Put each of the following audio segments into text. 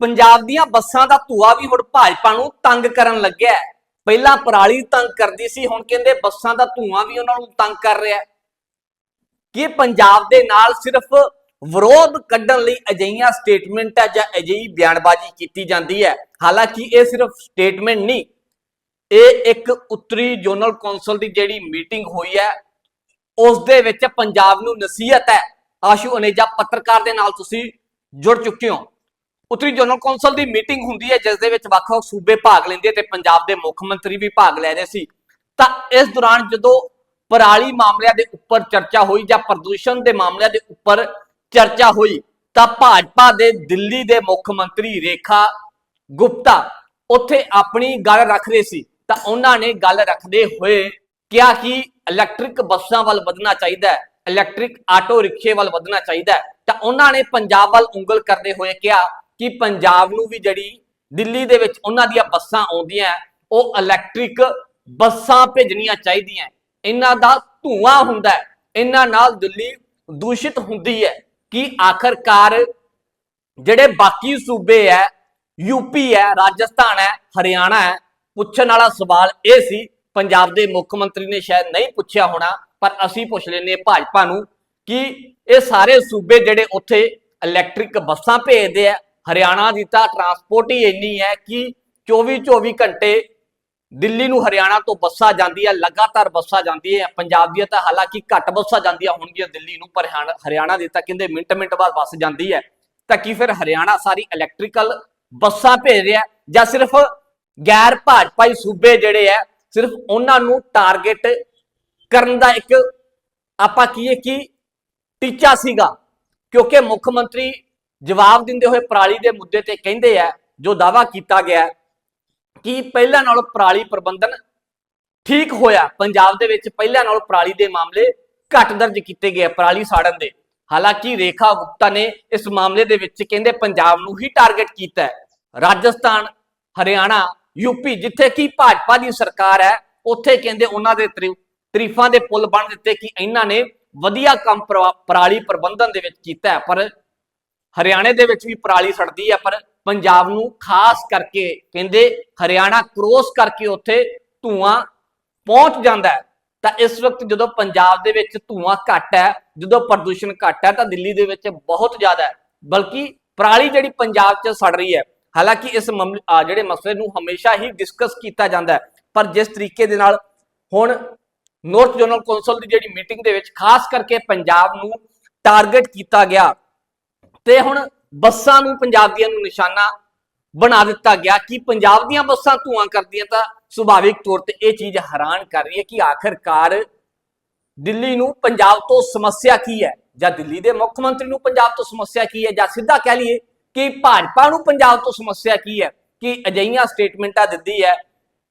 ਪੰਜਾਬ ਦੀਆਂ ਬੱਸਾਂ ਦਾ ਧੂਆ ਵੀ ਹੁਣ ਭਾਜਪਾ ਨੂੰ ਤੰਗ ਕਰਨ ਲੱਗਿਆ ਪਹਿਲਾਂ ਪਰਾਲੀ ਤੰਗ ਕਰਦੀ ਸੀ, ਹੁਣ ਕਹਿੰਦੇ ਬੱਸਾਂ ਦਾ ਧੂਆ ਵੀ ਉਹਨਾਂ ਨੂੰ ਤੰਗ ਕਰ ਰਿਹਾ ਹੈ। ਕਿ ਪੰਜਾਬ ਦੇ ਨਾਲ ਸਿਰਫ ਵਿਰੋਧ ਕੱਢਣ ਲਈ ਅਜਿਹੀਆਂ ਸਟੇਟਮੈਂਟ ਹੈ ਜਾਂ ਅਜਿਹੀ ਬਿਆਨਬਾਜ਼ੀ ਕੀਤੀ ਜਾਂਦੀ ਹੈ? ਹਾਲਾਂਕਿ ਇਹ ਸਿਰਫ ਸਟੇਟਮੈਂਟ ਨਹੀਂ, ਇਹ ਇੱਕ ਉੱਤਰੀ ਜ਼ੋਨਲ ਕੌਂਸਲ ਦੀ ਜਿਹੜੀ ਮੀਟਿੰਗ ਹੋਈ ਹੈ ਉਸ ਦੇ ਵਿੱਚ ਪੰਜਾਬ ਨੂੰ ਨਸੀਹਤ ਹੈ। ਆਸ਼ੂ ਅਨੇਜਾ ਪੱਤਰਕਾਰ ਦੇ ਨਾਲ ਤੁਸੀਂ ਜੁੜ ਚੁੱਕੇ ਹੋ। ਉੱਤਰੀ ਜਨਰਲ ਕੌਂਸਲ ਦੀ ਮੀਟਿੰਗ ਹੁੰਦੀ ਹੈ, ਜਿਸ ਦੇ ਵਿੱਚ ਵੱਖ-ਵੱਖ ਸੂਬੇ ਭਾਗ ਲੈਂਦੇ ਤੇ ਪੰਜਾਬ ਦੇ ਮੁੱਖ ਮੰਤਰੀ ਵੀ ਭਾਗ ਲੈ ਰਹੇ ਸੀ। ਤਾਂ ਇਸ ਦੌਰਾਨ ਜਦੋਂ ਪਰਾਲੀ ਮਾਮਲਿਆਂ ਦੇ ਉੱਪਰ ਚਰਚਾ ਹੋਈ ਜਾਂ ਪ੍ਰਦੂਸ਼ਣ ਦੇ ਮਾਮਲਿਆਂ ਦੇ ਉੱਪਰ ਚਰਚਾ ਹੋਈ, ਤਾਂ ਭਾਜਪਾ ਦੇ ਦਿੱਲੀ ਦੇ ਮੁੱਖ ਮੰਤਰੀ ਰੇਖਾ ਗੁਪਤਾ ਉੱਥੇ ਆਪਣੀ ਗੱਲ ਰੱਖ ਰਹੇ ਸੀ। ਤਾਂ ਉਹਨਾਂ ਨੇ ਗੱਲ ਰੱਖਦੇ ਹੋਏ ਕਿਹਾ ਕਿ ਇਲੈਕਟ੍ਰਿਕ ਬੱਸਾਂ ਵੱਲ ਵਧਣਾ ਚਾਹੀਦਾ ਹੈ ਇਲੈਕਟ੍ਰਿਕ ਆਟੋ ਰਿਕਸ਼ੇ ਵੱਲ ਵਧਣਾ ਚਾਹੀਦਾ ਹੈ। ਤਾਂ ਉਹਨਾਂ ਨੇ ਪੰਜਾਬ ਵੱਲ ਉਂਗਲ ਕਰਦੇ ਹੋਏ ਕਿਹਾ ਕਿ ਪੰਜਾਬ ਨੂੰ ਵੀ ਜਿਹੜੀ ਦਿੱਲੀ ਦੇ ਵਿੱਚ ਉਹਨਾਂ ਦੀਆਂ ਬੱਸਾਂ ਆਉਂਦੀਆਂ, ਉਹ ਇਲੈਕਟ੍ਰਿਕ ਬੱਸਾਂ ਭੇਜਣੀਆਂ ਚਾਹੀਦੀਆਂ। ਇਹਨਾਂ ਦਾ ਧੂਆਂ ਹੁੰਦਾ ਹੈ, ਇਹਨਾਂ ਨਾਲ ਦਿੱਲੀ ਦੂਸ਼ਿਤ ਹੁੰਦੀ ਹੈ ਕਿ ਆਖਰਕਾਰ ਜਿਹੜੇ ਬਾਕੀ ਸੂਬੇ ਹੈ ਯੂਪੀ ਹੈ, ਰਾਜਸਥਾਨ ਹੈ, ਹਰਿਆਣਾ ਹੈ, ਪੁੱਛਣ ਵਾਲਾ ਸਵਾਲ ਇਹ ਸੀ, ਪੰਜਾਬ ਦੇ ਮੁੱਖ ਮੰਤਰੀ ਨੇ ਸ਼ਾਇਦ ਨਹੀਂ ਪੁੱਛਿਆ ਹੋਣਾ, ਪਰ ਅਸੀਂ ਪੁੱਛ ਲੈਨੇ ਭਾਜਪਾ ਨੂੰ ਕਿ ਇਹ ਸਾਰੇ ਸੂਬੇ ਜਿਹੜੇ ਉੱਥੇ ਇਲੈਕਟ੍ਰਿਕ ਬੱਸਾਂ ਭੇਜਦੇ ਆ ਹਰਿਆਣਾ ਦੀ ਤਾਂ ਟਰਾਂਸਪੋਰਟ ਹੀ ਇੰਨੀ ਹੈ ਕਿ 24 24 ਘੰਟੇ ਦਿੱਲੀ ਨੂੰ ਹਰਿਆਣਾ ਤੋਂ ਬੱਸਾਂ ਜਾਂਦੀਆਂ, ਲਗਾਤਾਰ ਬੱਸਾਂ ਜਾਂਦੀਆਂ ਪੰਜਾਬ ਦੀਆਂ ਤਾਂ ਹਾਲਾਂਕਿ ਘੱਟ ਬੱਸਾਂ ਜਾਂਦੀਆਂ ਹੋਣਗੀਆਂ ਦਿੱਲੀ ਨੂੰ, ਪਰ ਹਰਿਆਣਾ- ਦੀ ਤਾਂ ਕਹਿੰਦੇ ਮਿੰਟ ਮਿੰਟ ਬਾਅਦ ਬੱਸ ਜਾਂਦੀ ਹੈ। ਤਾਂ ਕੀ ਫਿਰ ਹਰਿਆਣਾ ਸਾਰੀ ਇਲੈਕਟ੍ਰੀਕਲ ਬੱਸਾਂ ਭੇਜ ਰਿਹਾ ਜਾਂ ਸਿਰਫ ਗੈਰ ਭਾਜਪਾਈ ਸੂਬੇ ਜਿਹੜੇ ਆ ਸਿਰਫ ਉਹਨਾਂ ਨੂੰ ਟਾਰਗੇਟ ਕਰਨ ਦਾ ਇੱਕ ਆਪਾਂ ਕਹੀਏ ਕਿ ਟੀਚਾ ਸੀਗਾ। ਕਿਉਂਕਿ ਮੁੱਖ ਮੰਤਰੀ ਜਵਾਬ ਦਿੰਦੇ ਹੋਏ ਪਰਾਲੀ ਦੇ ਮੁੱਦੇ ਤੇ ਕਹਿੰਦੇ ਆ, ਜੋ ਦਾਵਾ ਕੀਤਾ ਗਿਆ ਕਿ ਪਹਿਲਾਂ ਨਾਲੋਂ ਪਰਾਲੀ ਪ੍ਰਬੰਧਨ ਠੀਕ ਹੋਇਆ। ਪੰਜਾਬ ਦੇ ਵਿੱਚ ਪਹਿਲਾਂ ਨਾਲੋਂ ਪਰਾਲੀ ਦੇ ਮਾਮਲੇ ਘੱਟ ਦਰਜ ਕੀਤੇ ਗਏ ਪਰਾਲੀ ਸਾੜਨ ਦੇ। ਹਾਲਾਂਕਿ ਰੇਖਾ ਗੁਪਤਾ ਨੇ ਇਸ ਮਾਮਲੇ ਦੇ ਵਿੱਚ ਕਹਿੰਦੇ ਪੰਜਾਬ ਨੂੰ ਹੀ ਟਾਰਗੇਟ ਕੀਤਾ ਹੈ। ਰਾਜਸਥਾਨ, ਹਰਿਆਣਾ ਯੂਪੀ ਜਿੱਥੇ ਕਿ ਭਾਜਪਾ ਦੀ ਸਰਕਾਰ ਹੈ, ਉੱਥੇ ਕਹਿੰਦੇ ਉਹਨਾਂ ਦੇ ਤਰੀ- ਤਰੀਫਾਂ ਦੇ ਪੁੱਲ ਬਣ ਦਿੱਤੇ ਕਿ ਇਹਨਾਂ ਨੇ ਵਧੀਆ ਕੰਮ ਪਰਾਲੀ ਪ੍ਰਬੰਧਨ ਦੇ ਵਿੱਚ ਕੀਤਾ ਹੈ। ਪਰ ਹਰਿਆਣੇ ਦੇ ਵਿੱਚ ਵੀ ਪਰਾਲੀ ਸੜਦੀ ਹੈ ਪਰ ਪੰਜਾਬ ਨੂੰ ਖਾਸ ਕਰਕੇ ਕਹਿੰਦੇ ਹਰਿਆਣਾ ਕ੍ਰੋਸ ਕਰਕੇ ਉੱਥੇ ਧੂਆਂ ਪਹੁੰਚ ਜਾਂਦਾ ਹੈ। ਤਾਂ ਇਸ ਵਕਤ ਜਦੋਂ ਪੰਜਾਬ ਦੇ ਵਿੱਚ ਧੂਆਂ ਘੱਟ ਹੈ, ਜਦੋਂ ਪ੍ਰਦੂਸ਼ਣ ਘੱਟ ਹੈ, ਤਾਂ ਦਿੱਲੀ ਦੇ ਵਿੱਚ ਬਹੁਤ ਜ਼ਿਆਦਾ ਹੈ। ਬਲਕਿ ਪਰਾਲੀ ਜਿਹੜੀ ਪੰਜਾਬ 'ਚ ਸੜ ਰਹੀ ਹੈ, ਹਾਲਾਂਕਿ ਇਸ ਮਾਮਲੇ- ਜਿਹੜੇ ਮਸਲੇ ਨੂੰ ਹਮੇਸ਼ਾ ਹੀ ਡਿਸਕਸ ਕੀਤਾ ਜਾਂਦਾ ਹੈ, ਪਰ ਜਿਸ ਤਰੀਕੇ ਦੇ ਨਾਲ ਹੁਣ ਨਾਰਥ ਜਨਰਲ ਕੌਂਸਲ ਦੀ ਜਿਹੜੀ ਮੀਟਿੰਗ ਦੇ ਵਿੱਚ ਖਾਸ ਕਰਕੇ ਪੰਜਾਬ ਨੂੰ ਟਾਰਗੇਟ ਕੀਤਾ ਗਿਆ ਤੇ ਹੁਣ ਬੱਸਾਂ ਨੂੰ ਪੰਜਾਬ ਦੀਆਂ ਨੂੰ ਨਿਸ਼ਾਨਾ ਬਣਾ ਦਿੱਤਾ ਗਿਆ ਕਿ ਪੰਜਾਬ ਦੀਆਂ ਬੱਸਾਂ ਧੂਆਂ ਕਰਦੀਆਂ ਤਾਂ ਸੁਭਾਵਿਕ ਤੌਰ ਤੇ ਇਹ ਚੀਜ਼ ਹੈਰਾਨ ਕਰ ਰਹੀ ਹੈ ਕਿ ਆਖਰਕਾਰ ਦਿੱਲੀ ਨੂੰ ਪੰਜਾਬ ਤੋਂ ਸਮੱਸਿਆ ਕੀ ਹੈ? ਜਾਂ ਦਿੱਲੀ ਦੇ ਮੁੱਖ ਮੰਤਰੀ ਨੂੰ ਪੰਜਾਬ ਤੋਂ ਸਮੱਸਿਆ ਕੀ ਹੈ? ਜਾਂ ਸਿੱਧਾ ਕਹਿ ਲਈਏ ਕਿ ਭਾਜਪਾ ਨੂੰ ਪੰਜਾਬ ਤੋਂ ਸਮੱਸਿਆ ਕੀ ਹੈ? ਕਿ ਅਜਿਹੀਆਂ ਸਟੇਟਮੈਂਟਾਂ ਦਿੰਦੀ ਹੈ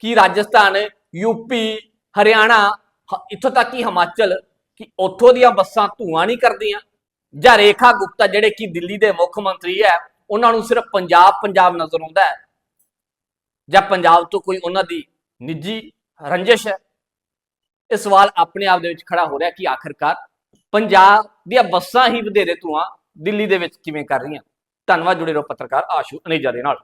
ਕਿ ਰਾਜਸਥਾਨ ਯੂਪੀ ਹਰਿਆਣਾ ਇੱਥੋਂ ਤੱਕ ਕਿ ਹਿਮਾਚਲ, ਕਿ ਉੱਥੋਂ ਦੀਆਂ ਬੱਸਾਂ ਧੂਆਂ ਨਹੀਂ ਕਰਦੀਆਂ। ਜਾਂ ਰੇਖਾ ਗੁਪਤਾ ਜਿਹੜੇ ਕਿ ਦਿੱਲੀ ਦੇ ਮੁੱਖ ਮੰਤਰੀ ਹੈ, ਉਹਨਾਂ ਨੂੰ ਸਿਰਫ ਪੰਜਾਬ ਪੰਜਾਬ ਨਜ਼ਰ ਆਉਂਦਾ ਹੈ। ਜਾਂ ਪੰਜਾਬ ਤੋਂ ਕੋਈ ਉਹਨਾਂ ਦੀ ਨਿੱਜੀ ਰੰਜਿਸ਼ ਹੈ। ਇਹ ਸਵਾਲ ਆਪਣੇ ਆਪ ਦੇ ਵਿੱਚ ਖੜਾ ਹੋ ਰਿਹਾ ਕਿ ਆਖਰਕਾਰ ਪੰਜਾਬ ਦੀਆਂ ਬੱਸਾਂ ਹੀ ਵਧੇਰੇ ਧੂਆਂ ਦਿੱਲੀ ਦੇ ਵਿੱਚ ਕਿਵੇਂ ਕਰ ਰਹੀਆਂ। ਧੰਨਵਾਦ ਜੁੜੇ ਰਹੋ ਪੱਤਰਕਾਰ ਆਸ਼ੂ ਅਨੇਜਾ ਦੇ ਨਾਲ।